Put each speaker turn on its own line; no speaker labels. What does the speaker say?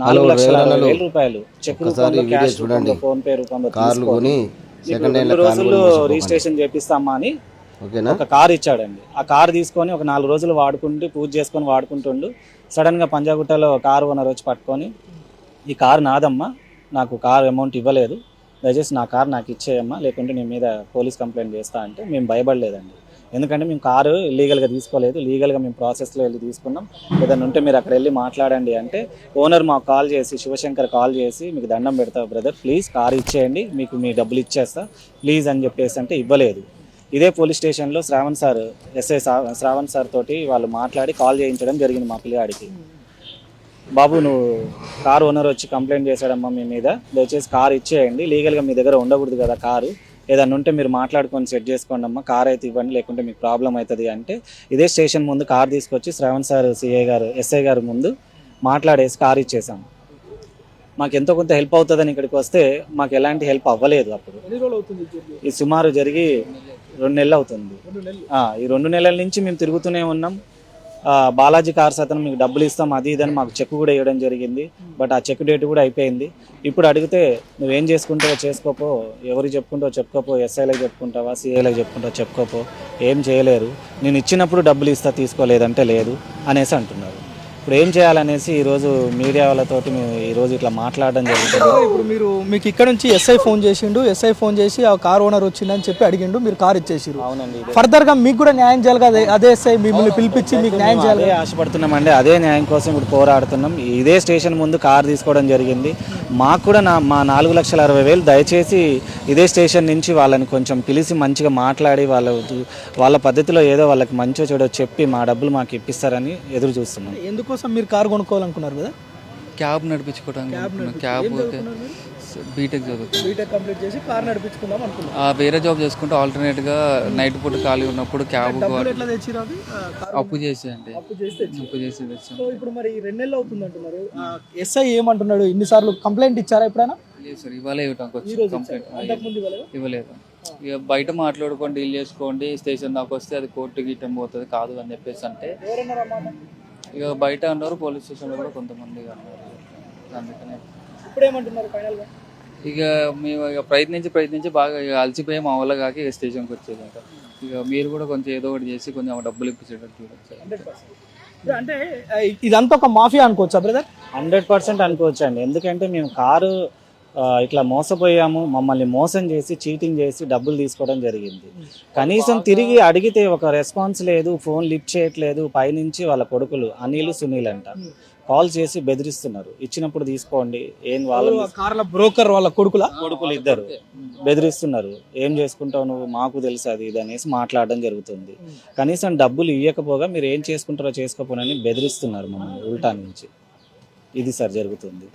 నాలుగు లక్షల అరవై. వేల రూపాయలు చెక్ రూపంలో క్యాష్. రూపంలో ఫోన్ పే రూపంలో
కార్లు కొని సెకండ్ హ్యాండ్
రోజుల్లో రిజిస్ట్రేషన్ చేపిస్తామా అని ఒక కార్ ఇచ్చాడండి. ఆ కార్ తీసుకొని ఒక నాలుగు రోజులు వాడుకుంటూ పూజ చేసుకొని వాడుకుంటుండు. సడన్గా పంజాగుట్టలో కార్ ఓనర్ వచ్చి పట్టుకొని ఈ కార్ నాదమ్మా నాకు కార్ అమౌంట్ ఇవ్వలేదు. దయచేసి నా కార్ నాకు ఇచ్చేయమ్మా లేకుంటే నీ మీద పోలీస్ కంప్లైంట్ చేస్తా అంటే మేము భయపడలేదండి. ఎందుకంటే మేము కారు లీగల్గా తీసుకోలేదు. లీగల్గా మేము ప్రాసెస్లో వెళ్ళి తీసుకున్నాం. ఏదైనా ఉంటే మీరు అక్కడ వెళ్ళి మాట్లాడండి అంటే ఓనర్ మాకు కాల్ చేసి శివశంకర్ కాల్ చేసి మీకు దండం పెడతా బ్రదర్ ప్లీజ్ కారు ఇచ్చేయండి. మీకు మీ డబ్బులు ఇచ్చేస్తా. ప్లీజ్ అని చెప్పేసి అంటే ఇవ్వలేదు. ఇదే పోలీస్ స్టేషన్లో Shravan sir SI Shravan sir తోటి వాళ్ళు మాట్లాడి కాల్ చేయించడం జరిగింది మా పిల్లగాడికి బాబు నువ్వు కార్ ఓనర్ వచ్చి కంప్లైంట్ చేశాడమ్మా మీ మీద. దయచేసి కార్ ఇచ్చేయండి. లీగల్గా మీ దగ్గర ఉండకూడదు కదా కారు. ఏదన్నా ఉంటే మీరు మాట్లాడుకొని సెట్ చేసుకోండి అమ్మా. కార్ అయితే ఇవ్వండి లేకుంటే మీకు ప్రాబ్లం అవుతుంది అంటే ఇదే స్టేషన్ ముందు కార్ తీసుకొచ్చి శ్రావణ్ సార్ సిఐ గారు ఎస్ఐ గారు ముందు మాట్లాడేసి కార్ ఇచ్చేసాం. మాకు ఎంతో కొంత హెల్ప్ అవుతుందని ఇక్కడికి వస్తే మాకు ఎలాంటి హెల్ప్ అవ్వలేదు అప్పుడు? ఇది సుమారు జరిగి రెండు నెలలు అవుతుంది. ఈ రెండు నెలల నుంచి మేము తిరుగుతూనే ఉన్నాం. బాలాజీ కార్స్ అతను మీకు డబ్బులు ఇస్తాం అది ఇదని మాకు చెక్ కూడా ఇవ్వడం జరిగింది. బట్ ఆ చెక్ డేట్ కూడా అయిపోయింది. ఇప్పుడు అడిగితే నువ్వేం చేసుకుంటావో చేసుకోపో ఎవరు చెప్పుకుంటావో చెప్పుకోపో ఎస్ఐలకు చెప్పుకుంటావా సిఐలకు చెప్పుకుంటావో చెప్పుకోపో ఏం చేయలేరు. నేను ఇచ్చినప్పుడు డబ్బులు ఇస్తా తీసుకోలేదంటే లేదు అనేసి అంటున్నారు. ఇప్పుడు ఏం చేయాలనేసి ఈరోజు మీడియా వాళ్ళతోటి మేము ఈరోజు ఇట్లా మాట్లాడడం జరుగుతుంది.
ఇప్పుడు మీరు మీకు ఇక్కడ నుంచి ఎస్ఐ ఫోన్ చేసిండు ఎస్ఐ ఫోన్ చేసి ఆ కార్ ఓనర్ వచ్చిందని చెప్పి అడిగిండు మీరు కార్ ఇచ్చేసిరు
అవునండి
ఫర్దర్గా మీకు కూడా న్యాయం చేయాలి కదా అదే- ఎస్ఐ మిమ్మల్ని పిలిపించి మీకు న్యాయం చేయాలి
ఆశపడుతున్నామండి అదే న్యాయం కోసం ఇప్పుడు పోరాడుతున్నాం. ఇదే స్టేషన్ ముందు కార్ తీసుకోవడం జరిగింది. మాకు కూడా నా మా నాలుగు లక్షల అరవై వేలు దయచేసి ఇదే స్టేషన్ నుంచి వాళ్ళని కొంచెం పిలిచి మంచిగా మాట్లాడి వాళ్ళ వాళ్ళ పద్ధతిలో ఏదో వాళ్ళకి మంచో చెడో చెప్పి మా డబ్బులు మాకు ఇప్పిస్తారని ఎదురు చూస్తున్నాం.
ఎందుకోసం మీరు కార్ కొనుక్కోవాలనుకున్నారు కదా?
క్యాబ్ నడిపించుకోవడానికి. క్యాబ్ బీటెక్ చదువుతాను
బీటెక్ కంప్లీట్ చేసి కార్ నడిపించుకుందాం అనుకున్నారు
ఆ, వేరే జాబ్ చేసుకుంటే ఆల్టర్నేట్గా నైట్ పూట ఖాళీ ఉన్నప్పుడు క్యాబ్
ఎట్లా తెచ్చిరు
అప్పు చేసి అండి
అప్పు చేసి తెచ్చి
అప్పు చేసి తెచ్చాను.
సో ఇప్పుడు మరి రెండు నెలలు అవుతుంది అంటున్నారు. ఎస్ఐ ఏమంటున్నాడు? ఇన్నిసార్లు కంప్లైంట్ ఇచ్చారా ఎప్పుడైనా?
లేదు సార్ ఇవాళ ఇవ్వటానికి
ఈ
వచ్చి
రోజు
కంప్లైంట్
అంతకుముందు ఇవ్వలేదా?
ఇక బయట మాట్లాడుకొని డీల్ చేసుకోండి స్టేషన్ దాకా వస్తే అది కోర్టు గీటం పోతుంది కాదు అని చెప్పేసి అంటే ఇక బయట అన్నారు పోలీస్ స్టేషన్లో కూడా కొంతమంది అన్నారు అందుకనే.
ఇప్పుడు ఏమంటున్నారు
ఇక మేము ఇక ప్రయత్నించి ప్రయత్నించి బాగా ఇక అలసిపోయి మా వల్ల కాక ఇక స్టేషన్కి వచ్చేది ఇంకా ఇక మీరు కూడా కొంచెం ఏదో ఒకటి చేసి కొంచెం డబ్బులు ఇప్పించేటట్టు చూడొచ్చు.
Hundred percent. అంటే ఇదంతా ఒక మాఫియా అనుకోవచ్చా బ్రదర్?
హండ్రెడ్ పర్సెంట్ అనుకోవచ్చు అండి ఎందుకంటే మేము కారు ఇట్లా మోసపోయాము మమ్మల్ని మోసం చేసి చీటింగ్ చేసి డబ్బులు తీసుకోవడం జరిగింది. కనీసం తిరిగి అడిగితే ఒక రెస్పాన్స్ లేదు ఫోన్ లిఫ్ట్ చేయట్లేదు పైనుంచి వాళ్ళ కొడుకులు అనిల్ సునీల్ అంట. కాల్ చేసి బెదిరిస్తున్నారు. ఇచ్చినప్పుడు తీసుకోండి ఏం వాళ్ళ
కార్ల బ్రోకర్ వాళ్ళ కొడుకులా?
కొడుకులు ఇద్దరు. బెదిరిస్తున్నారు. ఏం చేసుకుంటావు నువ్వు? మాకు తెలుసు అది ఇది అనేసి మాట్లాడడం జరుగుతుంది. కనీసం డబ్బులు ఇవ్వకపోగా మీరు ఏం చేసుకుంటారో చేసుకోపోనని బెదిరిస్తున్నారు మమ్మల్ని ఉల్టా నుంచి. ఇది సార్ జరుగుతుంది.